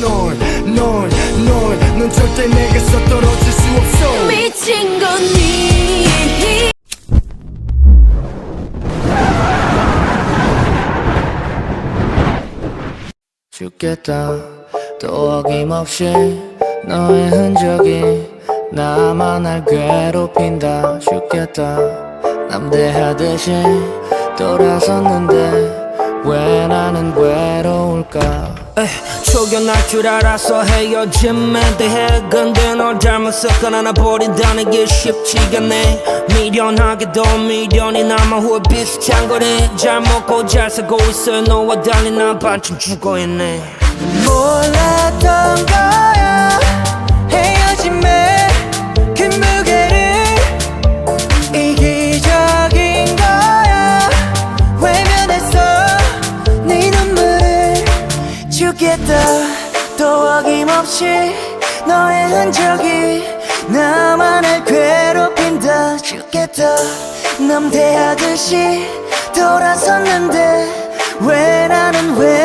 넌넌넌넌 절대 내게서 떨어질 수 없어. 미친 거니. 죽겠다. 또 어김없이 너의 흔적이 나만 날 괴롭힌다. 죽겠다. 남대하듯이 돌아섰는데 왜 나는 외로울까 초견할 줄 알아서 헤어짐에 대해 근데 널 잘못 섞어 하나 버린다는 게 쉽지가 않네. 미련하게도 미련이 남아 후회 비슷한 거네. 잘 먹고 잘 살고 있어 너와 달리 난 반쯤 죽어있네. 몰랐 주겠다. 또 어김없이 너의 흔적이 나만을 괴롭힌다. 주겠다. 남대하듯이 돌아섰는데 왜 나는 주겠다